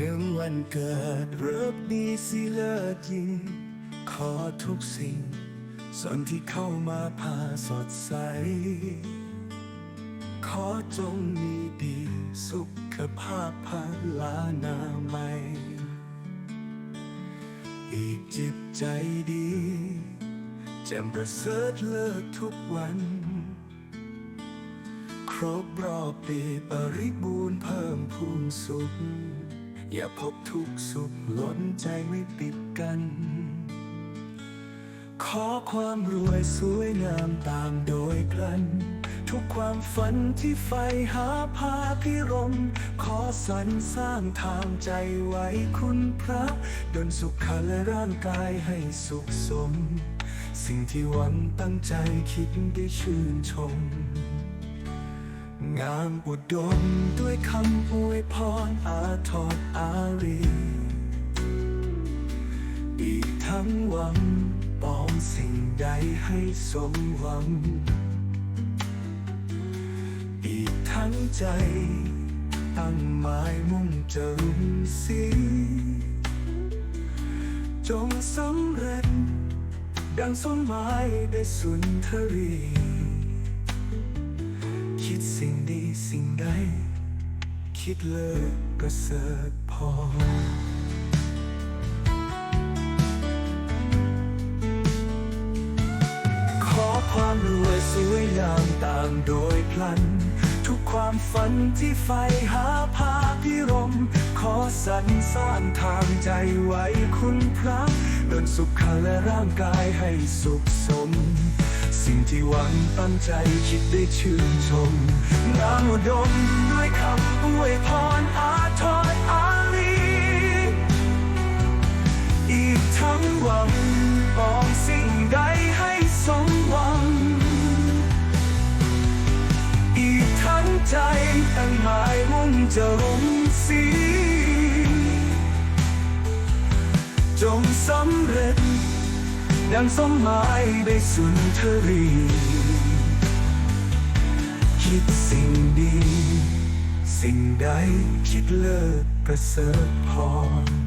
ถึงวันเกิดเริบดีสิเลิศยิ่งขอทุกสิ่ง ส่วนที่เข้ามาพาสดใส ขอจงมีดีสุขภาพพาลานามัยอีกจิตใจดีแจ่มประเสริฐเลิศทุกวัน ครบรอบปีปริบูรณ์เพิ่มพูนสุข อย่าพบทุกสุขล้นใจไม่ปิดกัน ขอความรวยสวยงามตามโดยกลัน ทุกความฝันที่ใฝ่หาภาพิรม ขอสรรสร้างทางใจไว้คุณพระดลสุขและร่างกายให้สุขสม สิ่งที่หวังตั้งใจคิดได้ชื่นชม งามอุดมด้วยคำอวยพรอาทอดอารีอีกทั้งหวังปองสิ่งใดให้สมหวัง อีกทั้งใจ ตั้งหมายมุ่งจะรุ่งสีจงสำเร็จ ดังสมหมายได้สุนทรี สิ่งใด คิดเลิศประเสริฐพอ ขอความรวยสวยงามตามโดยพลัน ทุกความฝันที่ใฝ่หาภาพิรม ขอสรรสร้างทางใจไว้คุณพระดลสุขและร่างกายให้สุขสม สิ่งที่หวังตั้งใจคิดได้ชื่นชมงามอุดมด้วยคำอวยพรอาทอดอารีอีกทั้งหวังปองสิ่งใดให้สมหวัง อีกทั้งใจตั้งหมายมุ่งจะรุ่งสีจงสำเร็จ ดังสมหมายได้สุนทรีคิดสิ่งดี สิ่งใดคิดเลิศประเสริฐพร